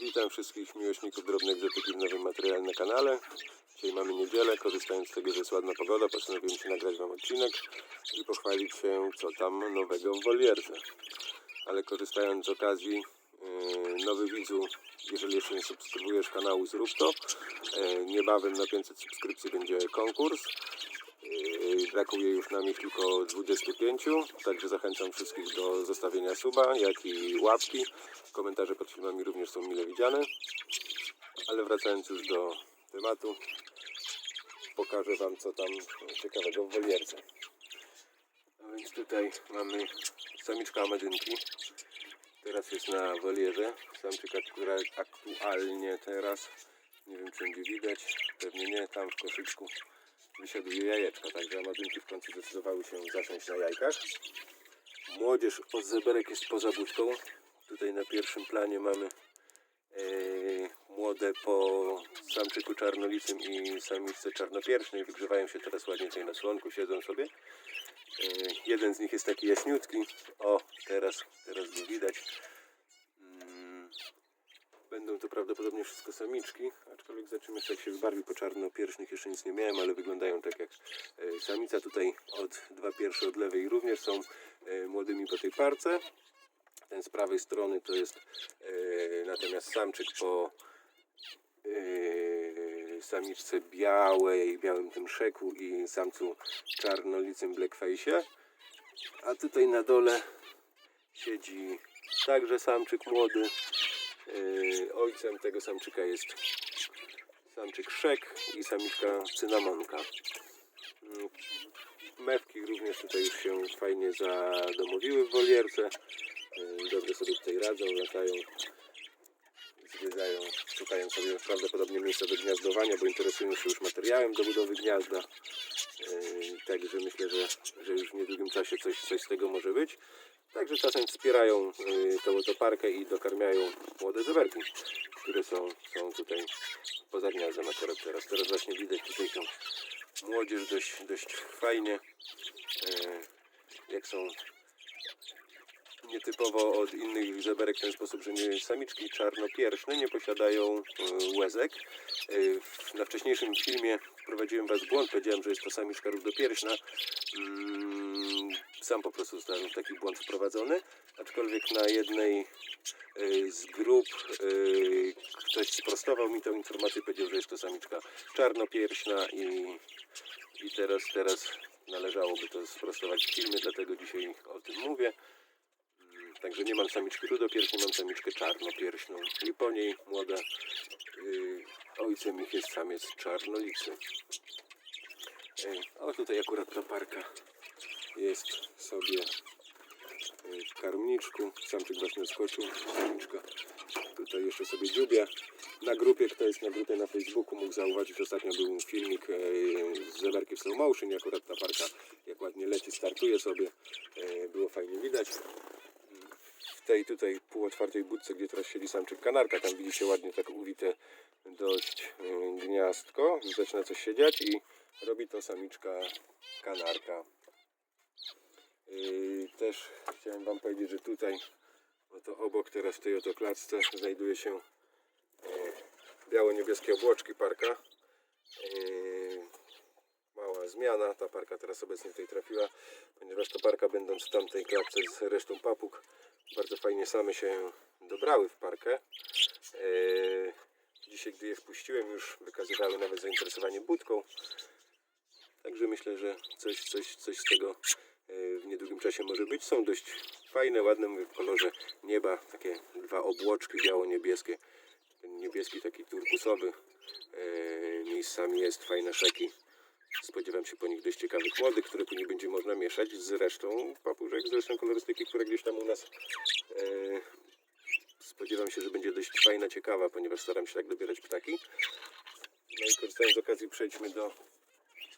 Witam wszystkich miłośników drobnej egzotyki w nowym materiale na kanale. Dzisiaj mamy niedzielę, korzystając z tego, że jest ładna pogoda, postanowiłem się nagrać Wam odcinek i pochwalić się, co tam nowego w wolierze. Ale korzystając z okazji, yy, nowy widzu, jeżeli jeszcze nie subskrybujesz kanału, zrób to. Yy, Niebawem na 500 subskrypcji będzie konkurs. Brakuje już nam ich tylko 25, także zachęcam wszystkich do zostawienia suba, jak i łapki. Komentarze pod filmami również są mile widziane. Ale wracając już do tematu, pokażę Wam co tam ciekawego w wolierce. A więc tutaj mamy samiczka amazynki. Teraz jest na wolierze. Samczyka, która aktualnie teraz, nie wiem czy będzie widać, pewnie nie, tam w koszyczku wysiaduje jajeczka. Także amazynki w końcu zdecydowały się zasiąść na jajkach. Młodzież od zeberek jest poza budką. Tutaj na pierwszym planie mamy e, młode po samczyku czarnolicym i samiczce czarnopiercznej. Wygrzewają się teraz ładnie tutaj na słonku, siedzą sobie. E, jeden z nich jest taki jaśniutki. O, teraz, teraz go widać. Będą to prawdopodobnie wszystko samiczki, aczkolwiek zobaczymy jak się wybarwi po czarnopiercznych jeszcze nic nie miałem, ale wyglądają tak jak e, samica. Tutaj od dwa pierwsze od lewej również są e, młodymi po tej parce. Ten z prawej strony to jest e, natomiast samczyk po samiczce białej, białym tym szeku i samcu czarnolicym blackface'ie. A tutaj na dole siedzi także samczyk młody. E, ojcem tego samczyka jest samczyk szek i samiczka cynamonka. Mm, Mewki również tutaj już się fajnie zadomowiły w wolierce. Yy, Dobrze sobie tutaj radzą, latają, zwiedzają, szukają sobie prawdopodobnie miejsca do gniazdowania, bo interesują się już materiałem do budowy gniazda. Yy, Także myślę, że, że już w niedługim czasie coś, coś z tego może być. Także czasem wspierają yy, tą otoparkę i dokarmiają młode zeberki, które są, są tutaj poza gniazdem akurat teraz. Teraz właśnie widać tutaj tą młodzież dość, dość fajnie, yy, jak są nietypowo od innych zeberek w ten sposób, że nie, samiczki czarnopierszne nie posiadają e, łezek. Na wcześniejszym filmie wprowadziłem Was w błąd, powiedziałem, że jest to samiczka rówdopierśna. Mm, Sam po prostu zostałem w taki błąd wprowadzony, aczkolwiek na jednej e, z grup e, ktoś sprostował mi tą informację, powiedział, że jest to samiczka czarnopierśna i, i teraz, teraz należałoby to sprostować w filmie, dlatego dzisiaj o tym mówię. Także nie mam samiczki rudopierśnej, mam samiczkę czarnopierśną i po niej młoda yy, ojcem ich jest samiec czarnolicy. A tutaj akurat ta parka jest sobie yy, w karmniczku. Samczyk właśnie skoczył, samiczka tutaj jeszcze sobie dziubie. Na grupie, kto jest na grupie na Facebooku mógł zauważyć, ostatnio był filmik yy, z zeberki w slow motion i akurat ta parka jak ładnie leci, startuje sobie. Yy, było fajnie widać w tej tutaj półotwartej budce, gdzie teraz siedzi samczyk kanarka, tam widzicie ładnie tak uwite dość gniazdko, zaczyna coś się dziać i robi to samiczka kanarka. Też chciałem Wam powiedzieć, że tutaj, oto obok teraz w tej oto klatce znajduje się y, biało-niebieskie obłoczki parka. Y, Mała zmiana, ta parka teraz obecnie tutaj trafiła, ponieważ ta parka będąc w tamtej klatce z resztą papug bardzo fajnie same się dobrały w parkę. Eee, Dzisiaj, gdy je wpuściłem, już wykazywały nawet zainteresowanie budką. Także myślę, że coś, coś, coś z tego e, w niedługim czasie może być. Są dość fajne, ładne, mówię, w kolorze nieba. Takie dwa obłoczki biało-niebieskie. Ten niebieski taki turkusowy. E, Miejscami jest fajne szeki. Spodziewam się po nich dość ciekawych młodych, które później będzie można mieszać z resztą papużek, z resztą kolorystyki, która gdzieś tam u nas e, spodziewam się, że będzie dość fajna, ciekawa, ponieważ staram się tak dobierać ptaki. No i korzystając z okazji przejdźmy do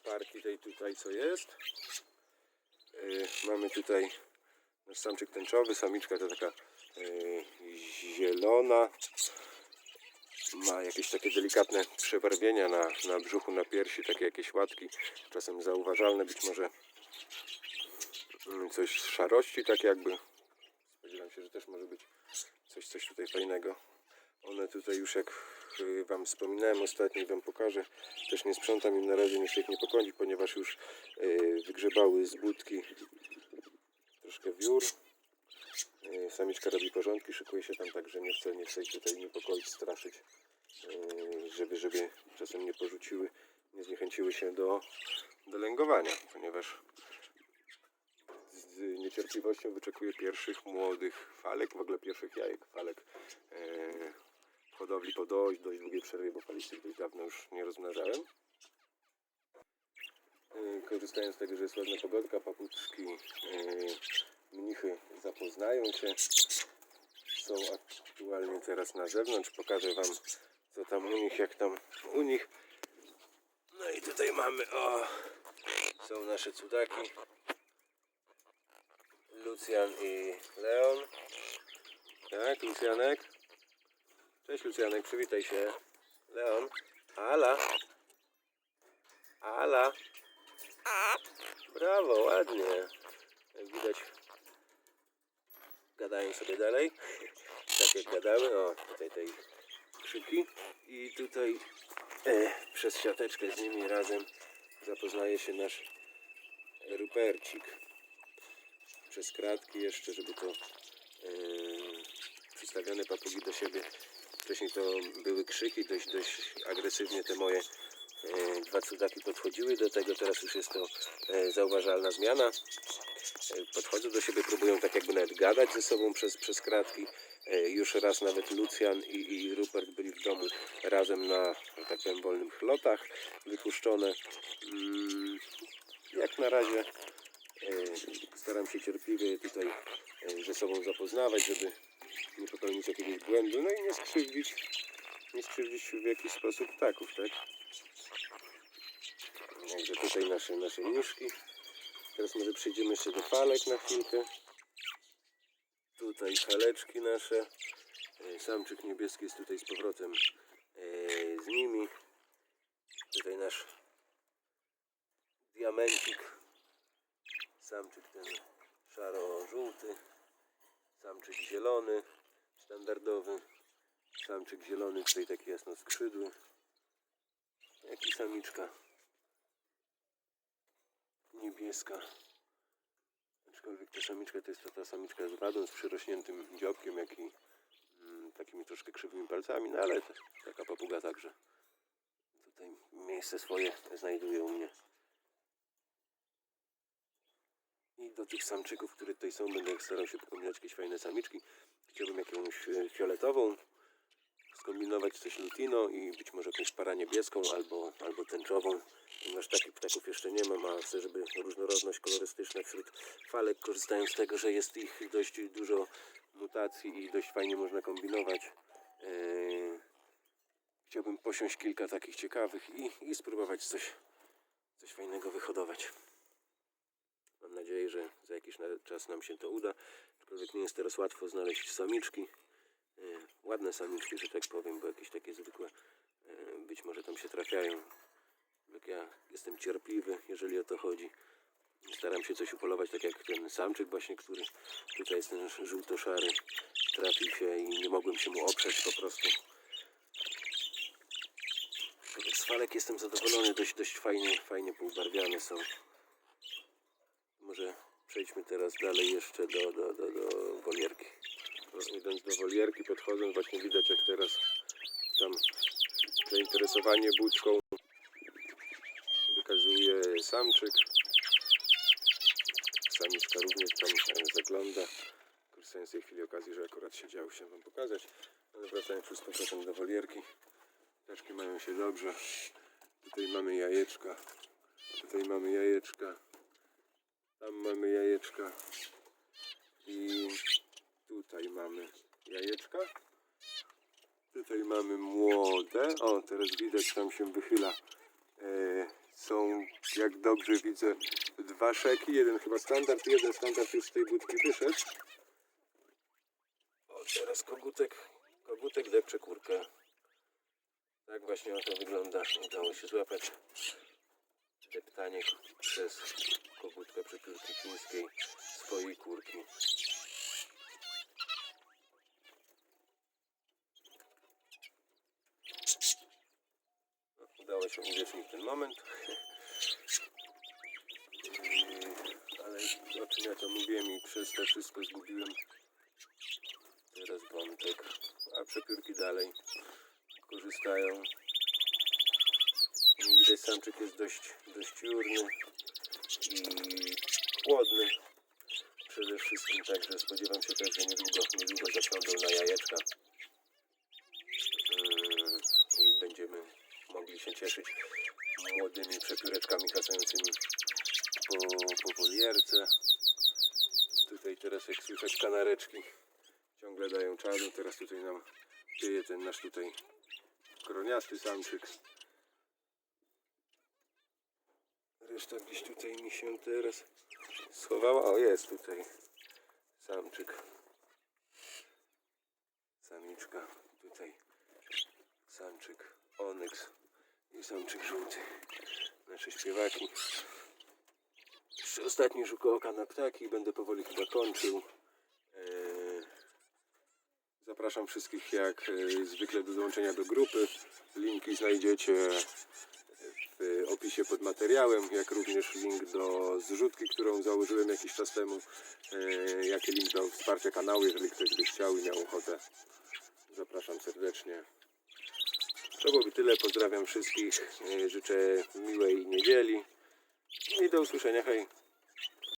parki tej tutaj co jest. E, mamy tutaj nasz samczyk tęczowy, samiczka to taka e, zielona. Ma jakieś takie delikatne przebarwienia na, na brzuchu, na piersi, takie jakieś łatki, czasem zauważalne, być może mm, coś z szarości, tak jakby. Spodziewam się, że też może być coś, coś tutaj fajnego. One tutaj już jak Wam wspominałem ostatnio i Wam pokażę, też nie sprzątam im na razie, nie chcę ich niepokoić, ponieważ już y, wygrzebały z budki troszkę wiór. Y, Samiczka robi porządki, szykuje się tam tak, że nie chcę, nie chcę ich tutaj niepokoić, straszyć, y, żeby, żeby czasem nie porzuciły, nie zniechęciły się do, do lęgowania, ponieważ z niecierpliwością wyczekuję pierwszych młodych falek, w ogóle pierwszych jajek falek e, hodowli po dość, dość długiej przerwie, bo falistych dość dawno już nie rozmnażałem. E, Korzystając z tego, że jest ładna pogodka, papuczki, e, mnichy zapoznają się. Są aktualnie teraz na zewnątrz. Pokażę Wam, co tam u nich, jak tam u nich. No i tutaj mamy, o, są nasze cudaki. Lucjan i Leon. Tak, Lucjanek. Cześć Lucjanek, przywitaj się. Leon. Ala. Ala. Brawo, ładnie. Jak widać, gadają sobie dalej. Tak jak gadały. O, tutaj te ich krzyki. I tutaj e, przez siateczkę z nimi razem zapoznaje się nasz Rupercik przez kratki jeszcze, żeby to yy, przystawione papugi do siebie. Wcześniej to były krzyki, dość, dość agresywnie te moje yy, dwa cudaki podchodziły do tego, teraz już jest to yy, zauważalna zmiana. Yy, podchodzą do siebie, próbują tak jakby nawet gadać ze sobą przez, przez kratki. Już raz nawet Lucjan i, i Rupert byli w domu razem na, tak powiem, wolnych lotach wypuszczone. Mm, jak na razie E, staram się cierpliwie tutaj e, ze sobą zapoznawać, żeby nie popełnić jakiegoś błędu, no i nie skrzywdzić, nie skrzywdzić w jakiś sposób ptaków, tak? Także tutaj nasze, nasze niszki. Teraz może przejdziemy jeszcze do falek na chwilkę. Tutaj faleczki nasze. E, Samczyk niebieski jest tutaj z powrotem e, z nimi. Tutaj nasz diamencik samczyk ten szaro-żółty, samczyk zielony, standardowy, samczyk zielony, tutaj taki jasnoskrzydły, jak i samiczka niebieska. Aczkolwiek ta samiczka to jest to ta samiczka z wadą, z przyrośniętym dziobkiem, jak i mm, takimi troszkę krzywymi palcami, no ale taka papuga także tutaj miejsce swoje znajduje u mnie. I do tych samczyków, które tutaj są, będę starał się pokombinować jakieś fajne samiczki. Chciałbym jakąś e, fioletową, skombinować coś lutino i być może jakąś para niebieską albo, albo tęczową. Ponieważ takich ptaków jeszcze nie mam, a chcę, żeby różnorodność kolorystyczna wśród falek, korzystając z tego, że jest ich dość dużo mutacji i dość fajnie można kombinować. e, Chciałbym posiąść kilka takich ciekawych i, i spróbować coś, coś fajnego wyhodować. Mam nadzieję, że za jakiś czas nam się to uda. Aczkolwiek nie jest teraz łatwo znaleźć samiczki. E, Ładne samiczki, że tak powiem, bo jakieś takie zwykłe e, być może tam się trafiają. Jak ja jestem cierpliwy, jeżeli o to chodzi. Staram się coś upolować, tak jak ten samczyk właśnie, który tutaj jest ten żółto-szary. Trafił się i nie mogłem się mu oprzeć po prostu. Z falek jestem zadowolony, dość, dość fajnie, fajnie poubarwiane są. Może przejdźmy teraz dalej jeszcze do, do, do, do wolierki. No, idąc do wolierki, podchodząc, właśnie widać jak teraz tam zainteresowanie budką wykazuje samczyk. Samiczka również tam zagląda. Korzystając z tej chwili okazji, że akurat siedział się Wam pokazać. Ale wracając już z powrotem do wolierki. Ptaszki mają się dobrze. Tutaj mamy jajeczka. Tutaj mamy jajeczka. Tam mamy jajeczka. I tutaj mamy jajeczka. Tutaj mamy młode. O, teraz widać, tam się wychyla. E, są, jak dobrze widzę, dwa szeki. Jeden chyba standard, jeden standard już z tej budki wyszedł. O, teraz kogutek, kogutek depcze kurkę. Tak właśnie oto wygląda. Udało się złapać deptanie przez taką wódkę przepiórki chińskiej swojej kurki. Udało się uwierz mi ten moment. Ale o czym ja to mówiłem i przez to wszystko zgubiłem teraz wątek. A przepiórki dalej korzystają. Widać samczyk jest dość, dość jurny i chłodny przede wszystkim, także spodziewam się też, że niedługo, niedługo zasiądą na jajeczka Yy, i będziemy mogli się cieszyć młodymi przepióreczkami hasającymi po, po wolierce. Tutaj teraz jak słychać kanareczki ciągle dają czadu, teraz tutaj nam tyje ten nasz tutaj kroniasty samczyk. Reszta gdzieś tutaj mi się teraz schowała. O, jest tutaj samczyk. Samiczka. Tutaj samczyk onyx i samczyk żółty. Nasze śpiewaki. Ostatni rzut oka na ptaki. Będę powoli chyba kończył. Eee, Zapraszam wszystkich jak e, zwykle do dołączenia do grupy. Linki znajdziecie w opisie pod materiałem, jak również link do zrzutki, którą założyłem jakiś czas temu, e, jak i link do wsparcia kanału, jeżeli ktoś by chciał i miał ochotę. Zapraszam serdecznie. To byłoby tyle. Pozdrawiam wszystkich. E, Życzę miłej niedzieli i do usłyszenia. Hej!